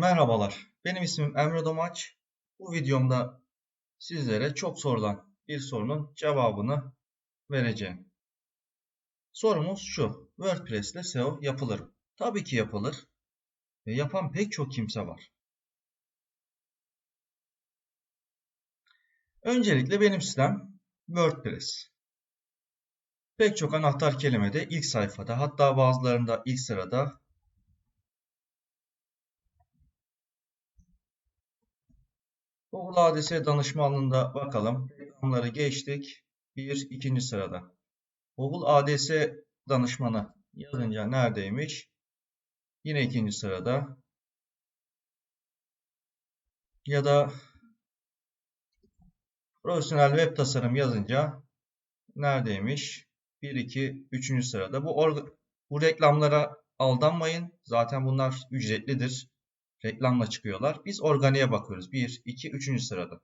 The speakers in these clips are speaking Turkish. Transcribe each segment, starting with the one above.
Merhabalar, benim ismim Emre Domaç. Bu videomda sizlere çok sorulan bir sorunun cevabını vereceğim. Sorumuz şu, WordPress ile SEO yapılır mı? Tabii ki yapılır ve yapan pek çok kimse var. Öncelikle benim sistem WordPress. Pek çok anahtar kelime de ilk sayfada hatta bazılarında ilk sırada Google ADS danışmanlığında bakalım. Reklamları geçtik. Bir, ikinci sırada. Google ADS danışmanı yazınca neredeymiş? Yine ikinci sırada. Ya da profesyonel web tasarım yazınca neredeymiş? 1, 2, 3. sırada. Bu, bu reklamlara aldanmayın. Zaten bunlar ücretlidir reklamla çıkıyorlar. Biz organiğe bakıyoruz. 1, 2, 3. sırada.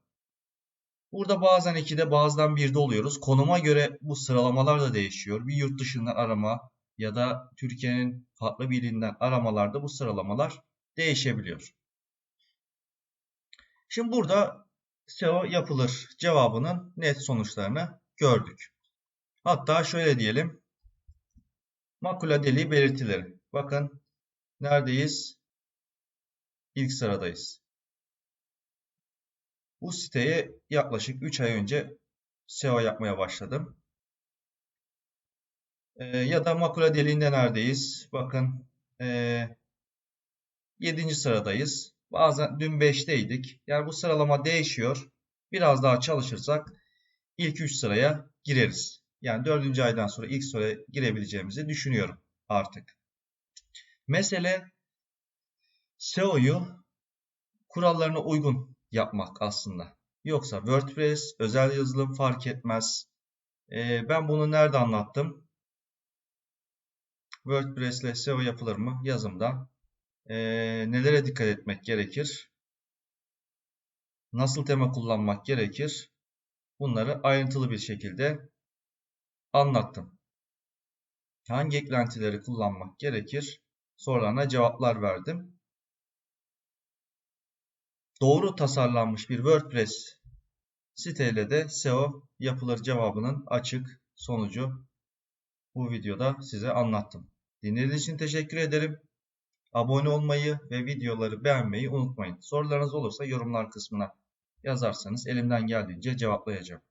Burada bazen 2'de bazen 1'de oluyoruz. Konuma göre bu sıralamalar da değişiyor. Bir yurt dışından arama ya da Türkiye'nin farklı bir ilinden aramalarda bu sıralamalar değişebiliyor. Şimdi burada SEO yapılır cevabının net sonuçlarını gördük. Hatta şöyle diyelim. Makula deliği belirtileri. Bakın neredeyiz? İlk sıradayız. Bu siteye yaklaşık 3 ay önce SEO yapmaya başladım. Ee, ya da makula deliğinde neredeyiz? Bakın ee, 7. sıradayız. Bazen dün 5'teydik. Yani bu sıralama değişiyor. Biraz daha çalışırsak ilk 3 sıraya gireriz. Yani 4. aydan sonra ilk sıraya girebileceğimizi düşünüyorum artık. Mesele SEO'yu kurallarına uygun yapmak aslında. Yoksa WordPress, özel yazılım fark etmez. Ee, ben bunu nerede anlattım? WordPress ile SEO yapılır mı? Yazımda. Ee, nelere dikkat etmek gerekir? Nasıl tema kullanmak gerekir? Bunları ayrıntılı bir şekilde anlattım. Hangi eklentileri kullanmak gerekir? Sorularına cevaplar verdim doğru tasarlanmış bir WordPress siteyle de SEO yapılır cevabının açık sonucu bu videoda size anlattım. Dinlediğiniz için teşekkür ederim. Abone olmayı ve videoları beğenmeyi unutmayın. Sorularınız olursa yorumlar kısmına yazarsanız elimden geldiğince cevaplayacağım.